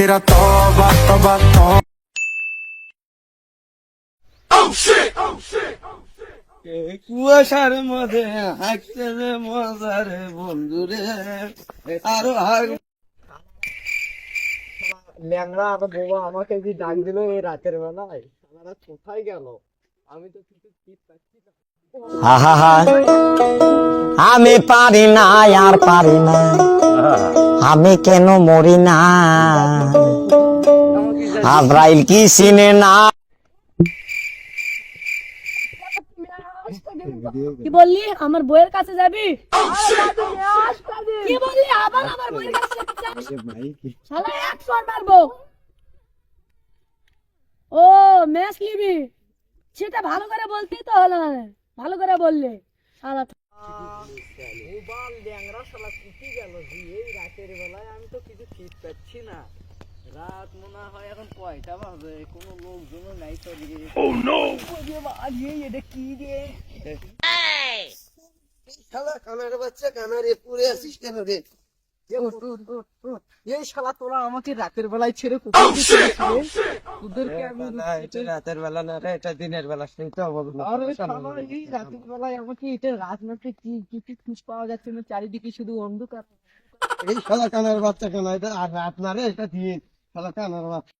तेरा तौबा तौबा तौबा কুয়াশার মধ্যে হাঁটতে যে মজার বন্ধুরে আরো আর ল্যাংড়া আর বোবা আমাকে যে ডাক দিল এই রাতের বেলায় আপনারা কোথায় গেল আমি তো কিছু ঠিক পাচ্ছি না আহা আমি পারি না আর পারি না আমি কেন মরি না? আব্রাইল কি চিনে না? কি বললি? আমার বইয়ের কাছে যাবি? কি বললি? আবার আমার বইয়ের কাছে শালা একশো মারবো। ও, ম্যাচ নিবি। সেটা ভালো করে বলতেই তো হলো ভালো করে বললে। শালা মোবাইল ল্যাংড়া শালা কুটি গেল জি এই রাতের বেলায় আমি তো কিছু ঠিক পাচ্ছি না। রাত মনে হয় এখন কয়টা বাজে কোনো লোকজন নাই তো দিকে ও নো এটা কি রে? শালা কানার বাচ্চা কানারে পুরে আসিস কেন রে? এই শালা তোরা আমাকে রাতের বেলায় ছেড়ে? তোদেরকে আমি রাতের বেলা না রে এটা দিনের বেলা শুনতে হবে আরে এই রাতের বেলায় আমাকে এটা রাজনাথে কি খুঁজ পাওয়া যাচ্ছে না চারিদিকে শুধু অন্ধকার। এই শালা কানার বাচ্চা কেন এটা আর রাত না রে এটা দিন। শালা কানার বাচ্চা।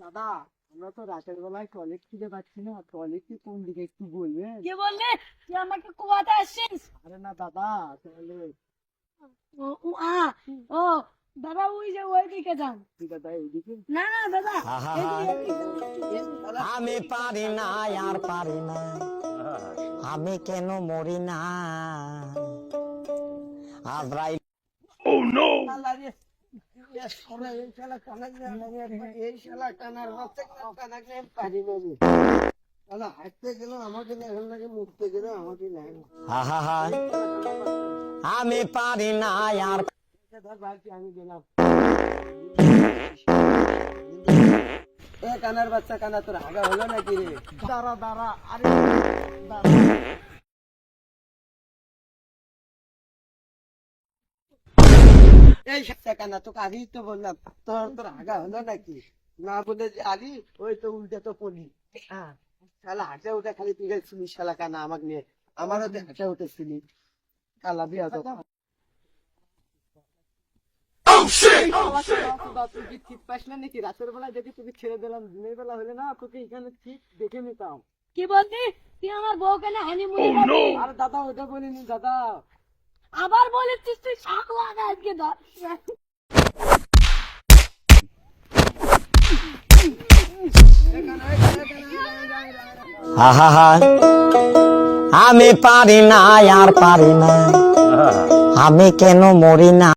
দাদা আমরা তো রাতের বেলায় টয়লেট খুঁজে পাচ্ছি না। টয়লেট কি কোন দিকে একটু বলবেন? কি বললি? তুই আমাকে কুয়াতে আসছিস? আরে না দাদা তাহলে ও ও, আ, ও দাদা ওই যে ওই দিকে যান। দাদা এইদিকে? না না দাদা। আমি পারি না আর পারি না। আমি কেন মরি না? আব্রাইল শালা রে, এ শালা, এই শালা কানার রে, এই শালা কানার বাচ্চা কানার রে, পারি না শালা হাঁটতে গেল আমাকে না এখন লাগে মুখতে গেল আমাকে নাই আমি পারি না আর ধর বাড়তি আমি গেলাম। এ কানার বাচ্চা কানা তোর আগা হলো নাকি রে? দাঁড়া দাঁড়া আরে দাঁড়া। এই বাচ্চা কানা তোকে আগেই তো বললাম তোর তোর আগা হলো নাকি? না বলে যে আলি ওই তো উল্টে তো পড়ি। হ্যাঁ। শালা হাঁটে উঠে খালি তুই শুনিস শালা কানা আমাকে নিয়ে। আমারও তো হাঁটে উঠেছিলি। কালা বিয়া তো তুই ঠিক পাস না নাকি? রাতের বেলা যদি তোকে ছেড়ে দিলাম দিনের বেলা হলে না তোকে এখানে ঠিক দেখে নিতাম। কি বললি? তুই আমার বউকে না হানিমুনে যাবি আর দাদা ওটা বলিনি দাদা। আবার বলেছিস তুই শাক লাগা আজকে ধর। আমি পারি না আর পারি না। আমি কেন মরি না?